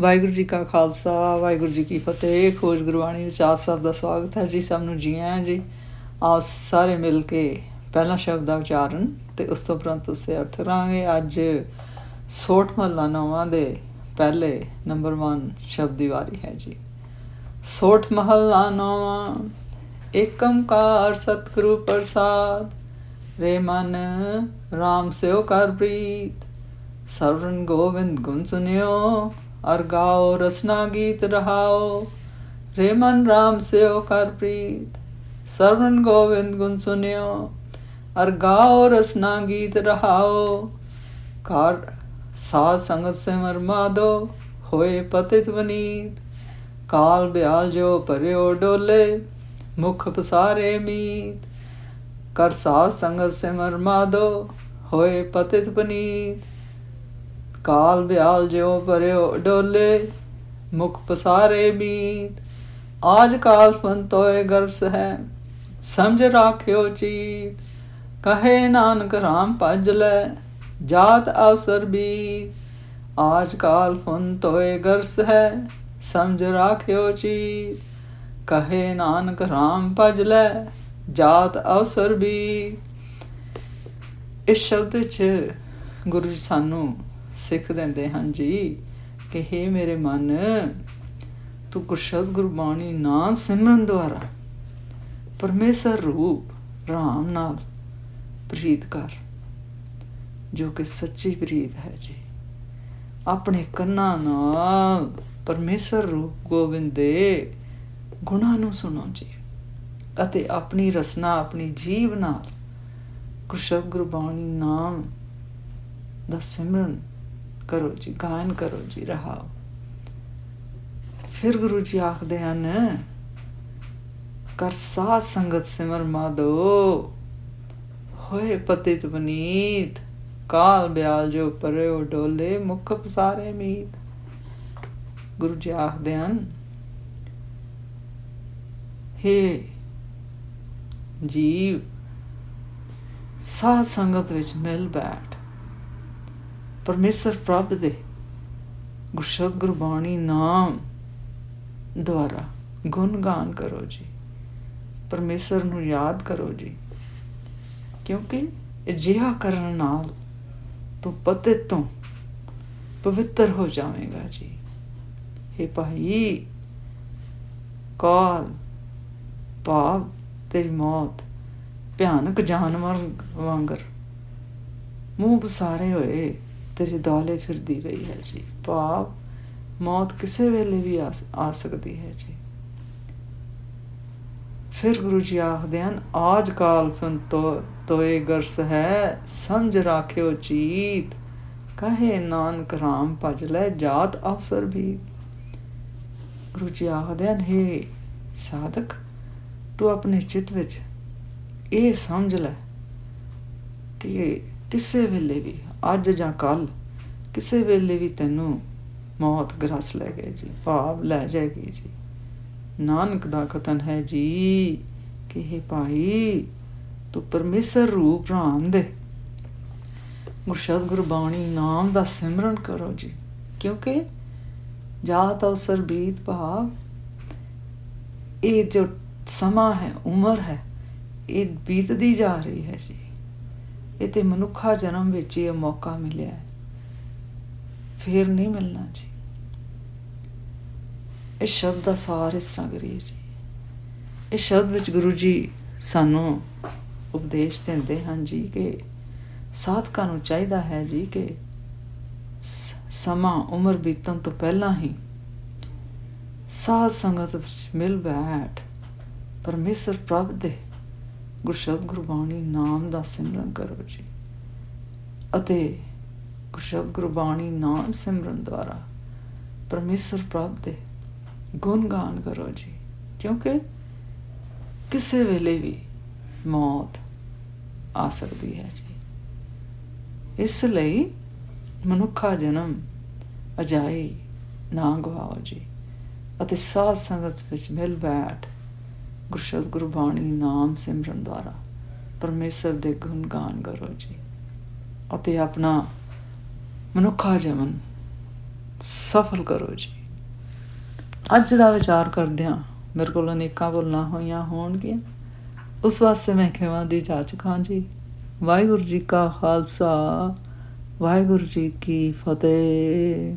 ਵਾਹਿਗੁਰੂ ਜੀ ਕਾ ਖਾਲਸਾ, ਵਾਹਿਗੁਰੂ ਜੀ ਕੀ ਫਤਿਹ, ਖੋਜ ਗੁਰਬਾਣੀ ਵਿੱਚ ਆਪ ਸਭ ਦਾ ਸਵਾਗਤ ਹੈ ਜੀ, ਸਭ ਨੂੰ ਜੀ ਆਇਆਂ ਜੀ। ਆਪ ਸਾਰੇ ਮਿਲ ਕੇ ਪਹਿਲਾ ਸ਼ਬਦ ਦਾ ਉਚਾਰਨ ਤੇ ਉਸ ਤੋਂ ਉਪਰੰਤ ਉਸ ਅਰਥ ਕਰਾਂਗੇ। ਅੱਜ ਸੋਠ ਮਹੱਲਾ ਨੌਵਾਂ ਦੇ ਪਹਿਲੇ ਨੰਬਰ 1 ਸ਼ਬਦ ਦੀ ਵਾਰੀ ਹੈ ਜੀ। ਸੋਠ ਮਹੱਲਾ ਨੌਵਾਂ ਏਕੰਕਾਰ ਸਤਿਗੁਰੂ ਪ੍ਰਸਾਦ, ਰੇ ਮਨ RAM ਸਿਓ ਕਰ ਪ੍ਰੀਤ, ਸਰਵਨ ਗੋਬਿੰਦ ਗੁਣ ਸੁਨਿਓ। ਅਰ ਗਾਓ, ਰਸਨਾ ਗੀਤ ਰਹਾਓ। ਰੇ ਮਨ RAM ਸਿਓ ਕਰ ਪ੍ਰੀਤ ਸਰਵਨ ਗੋਵਿੰਦ ਗੁਣ ਸੁਨਿਓ। ਅਰ ਗਾਓ, ਰਸਨਾ ਗੀਤ ਰਹਾਓ। ਕਾਰ ਸਾਧ ਸੰਗਤ ਸਿਮਰ ਮਾਦੋ, ਹੋਏ ਪਤਿਤ ਵਨੀਤ। ਕਾਲ ਬਿਆਲ ਜੋ ਪਰਿਓ ਡੋਲੇ, ਮੁਖ ਪਸਾਰੇ ਮੀਤ। ਕਰ ਸਾਧ ਸੰਗਤ ਸਿਮਰ ਮਾਦੋ, ਹੋਏ ਪਤਿਤ ਪਨੀਤ ਕਾਲ ਬਿਆਲ ਜਿਉ ਭਰਿਓ ਡੋਲੇ, ਮੁਖ ਪਸਾਰੇ ਬੀਤ ਆਜ ਕਾਲ ਫੰਤੋਏ ਗਰਸ ਹੈ, ਸਮਝ ਰਾਖਿਓ ਚੀਤ। ਕਹੇ ਨਾਨਕ ਰਾਮ ਭਜ ਲੈ, ਜਾਤ ਅਵਸਰ ਬੀਤ। ਆਜ ਕਾਲ ਫੰਤੋਏ ਗਰਸ ਹੈ, ਸਮਝ ਰਾਖਿਓ ਚੀਤ। ਕਹੇ ਨਾਨਕ ਰਾਮ ਭਜ ਲੈ, ਜਾਤ ਅਵਸਰ ਵੀ ਇਸ ਸ਼ਬਦ ਚ ਗੁਰੂ ਜੀ ਸਾਨੂੰ ਸਿੱਖ ਦਿੰਦੇ ਹਨ ਜੀ, ਕਿ हे ਮੇਰੇ ਮਨ, ਤੂੰ ਗੁਰਸ਼ਬਦ ਗੁਰਬਾਣੀ ਨਾਮ ਸਿਮਰਨ ਦੁਆਰਾ ਪਰਮੇਸ਼ਰ ਰੂਪ, ਰਾਮ ਨਾਲ ਪ੍ਰੀਤ ਕਰ, ਜੋ ਕਿ ਸੱਚੀ ਪ੍ਰੀਤ ਹੈ ਜੀ। ਆਪਣੇ ਕੰਨਾਂ ਨਾਲ ਪਰਮੇਸ਼ਰ ਰੂਪ ਗੋਬਿੰਦ ਦੇ ਗੁਣਾਂ ਨੂੰ ਸੁਣੋ ਜੀ, ਅਤੇ ਆਪਣੀ ਰਸਨਾ, ਆਪਣੀ ਜੀਵ ਨਾਲ ਗੁਰਸ਼ਬਦ ਗੁਰਬਾਣੀ ਨਾਮ ਦਾ ਸਿਮਰਨ ਕਰੋ ਜੀ ਗਾਇਨ ਕਰੋ ਜੀ, ਰਹਾਓ। ਫਿਰ ਗੁਰੂ ਜੀ ਆਖਦੇ ਹਨ, ਕਰ ਸਾਧ ਸੰਗਤ ਸਿਮਰ ਮਾਦੋ। ਹੋਏ ਪਤਿਤ ਬਨੀਤ, ਕਾਲ ਬਿਆਲ ਜੋ ਪਰਿਓ ਡੋਲੇ, ਮੁਖ ਪਸਾਰੇ ਮੀਤ। ਗੁਰੂ ਜੀ ਆਖਦੇ ਹਨ, ਹੇ ਜੀਵ ਸਾਧ ਸੰਗਤ ਵਿੱਚ ਮਿਲ ਬੈਠ। ਪਰਮੇਸ਼ਰ ਪ੍ਰਭ ਦੇ ਗੁਰਸ਼ਬਦ ਗੁਰਬਾਣੀ ਨਾਮ ਦੁਆਰਾ ਗੁਣਗਾਨ ਕਰੋ ਜੀ। ਪਰਮੇਸ਼ਰ ਨੂੰ ਯਾਦ ਕਰੋ ਜੀ। ਕਿਉਂਕਿ ਅਜਿਹਾ ਕਰਨ ਨਾਲ ਤੂੰ ਪਤੇ ਤੋਂ ਪਵਿੱਤਰ ਹੋ ਜਾਵੇਂਗਾ ਜੀ। हे ਭਾਈ, ਕਾਲ, ਭਾਵ ਤੇਰੀ ਮੌਤ ਭਿਆਨਕ ਜਾਨਵਰ ਵਾਂਗਰ ਮੂੰਹ ਪਸਾਰੇ ਹੋਏ ਤੇਰੇ ਦੌਲੇ ਫਿਰਦੀ ਪਈ ਹੈ ਜੀ। ਭਾਵ ਮੌਤ ਕਿਸੇ ਵੇਲੇ ਵੀ ਆ ਸਕਦੀ ਹੈ ਜੀ। ਫਿਰ ਗੁਰੂ ਜੀ ਆਖਦੇ ਹਨ, ਆਜ ਕਾਲ ਫਨ ਤੋ, ਤੋਏ ਗਰਸ ਹੈ, ਸਮਝ ਰਾਖਿਓ ਚੀਤ। ਕਹੇ ਨਾਨਕ ਰਾਮ ਭਜ ਲੈ, ਜਾਤ ਅਵਸਰ ਵੀ। ਗੁਰੂ ਜੀ ਆਖਦੇ ਹਨ हे ਸਾਧਕ, ਤੂੰ ਆਪਣੇ ਚਿੱਤ ਵਿੱਚ ਇਹ ਸਮਝ ਲੈ ਕਿ ਕਿਸੇ ਵੇਲੇ ਵੀ ਅੱਜ ਜਾਂ ਕੱਲ ਕਿਸੇ ਵੇਲੇ ਵੀ ਤੈਨੂੰ ਮੌਤ ਗਰਸ ਲੈ ਗਏ ਜੀ, ਭਾਵ ਲੈ ਜਾਏਗੀ ਜੀ। ਨਾਨਕ ਦਾ ਕਥਨ ਹੈ ਜੀ ਕਿ ਇਹ ਭਾਈ, ਤੂੰ ਪਰਮੇਸ਼ਰ ਰੂਪ ਰਾਮ ਦੇ। ਗੁਰਸ਼ਬਦ ਗੁਰਬਾਣੀ ਨਾਮ ਦਾ ਸਿਮਰਨ ਕਰੋ ਜੀ, ਕਿਉਂਕਿ ਜਾਤ ਅਵਸਰ ਬੀਤ ਭਾਵ, ਇਹ ਜੋ ਸਮਾਂ ਹੈ, ਉਮਰ ਹੈ, ਇਹ ਬੀਤਦੀ ਜਾ ਰਹੀ ਹੈ ਜੀ। ਇਹ ਤੇ ਮਨੁੱਖਾ ਜਨਮ ਵਿੱਚ ਇਹ ਮੌਕਾ ਮਿਲਿਆ ਹੈ। ਫੇਰ ਨਹੀਂ ਮਿਲਣਾ ਜੀ। ਇਸ ਸ਼ਬਦ ਦਾ ਸਾਰ ਇਸ ਤਰ੍ਹਾਂ ਕਰੀਏ ਜੀ। ਇਸ ਸ਼ਬਦ ਵਿੱਚ ਗੁਰੂ ਜੀ ਸਾਨੂੰ ਉਪਦੇਸ਼ ਦਿੰਦੇ ਹਨ ਜੀ ਕਿ ਸਾਧਕਾਂ ਨੂੰ ਚਾਹੀਦਾ ਹੈ ਜੀ ਕਿ ਸਮਾਂ ਉਮਰ ਬੀਤਣ ਤੋਂ ਪਹਿਲਾਂ ਹੀ ਸਾਧ ਸੰਗਤ ਵਿੱਚ ਮਿਲ ਬੈਠ, ਪਰਮੇਸ਼ਰ ਪ੍ਰਭ ਦੇ ਗੁਰਸ਼ਬਦ ਗੁਰਬਾਣੀ ਨਾਮ ਦਾ ਸਿਮਰਨ ਕਰੋ ਜੀ। ਅਤੇ ਗੁਰਸ਼ਬਦ ਗੁਰਬਾਣੀ ਨਾਮ ਸਿਮਰਨ ਦੁਆਰਾ ਪਰਮੇਸ਼ਰ ਪ੍ਰਭ ਦੇ ਗੁਣ ਗਾਨ ਕਰੋ ਜੀ। ਕਿਉਂਕਿ ਕਿਸੇ ਵੇਲੇ ਵੀ ਮੌਤ ਆ ਸਕਦੀ ਹੈ ਜੀ। ਇਸ ਲਈ ਮਨੁੱਖਾ ਜਨਮ ਅਜਾਈ ਨਾ ਗਵਾਓ ਜੀ। ਅਤੇ ਸਾਧ ਸੰਗਤ ਵਿੱਚ ਮਿਲ ਬੈਠ ਗੁਰਸ਼ਬਦ ਗੁਰਬਾਣੀ ਨਾਮ ਸਿਮਰਨ ਦੁਆਰਾ ਪਰਮੇਸ਼ਰ ਦੇ ਗੁਣ ਗਾਨ ਕਰੋ ਜੀ। ਅਤੇ ਆਪਣਾ ਮਨੁੱਖਾ ਜੀਵਨ ਸਫਲ ਕਰੋ ਜੀ। ਅੱਜ ਦਾ ਵਿਚਾਰ ਕਰਦਿਆਂ ਮੇਰੇ ਕੋਲ ਅਨੇਕਾਂ ਭੁੱਲਾਂ ਹੋਈਆਂ ਹੋਣਗੀਆਂ। ਉਸ ਵਾਸਤੇ ਮੈਂ ਖਿਮਾ ਦੀ ਜਾਚ ਖਾਂ ਜੀ। ਵਾਹਿਗੁਰੂ ਜੀ ਕਾ ਖਾਲਸਾ, ਵਾਹਿਗੁਰੂ ਜੀ ਕੀ ਫਤਿਹ।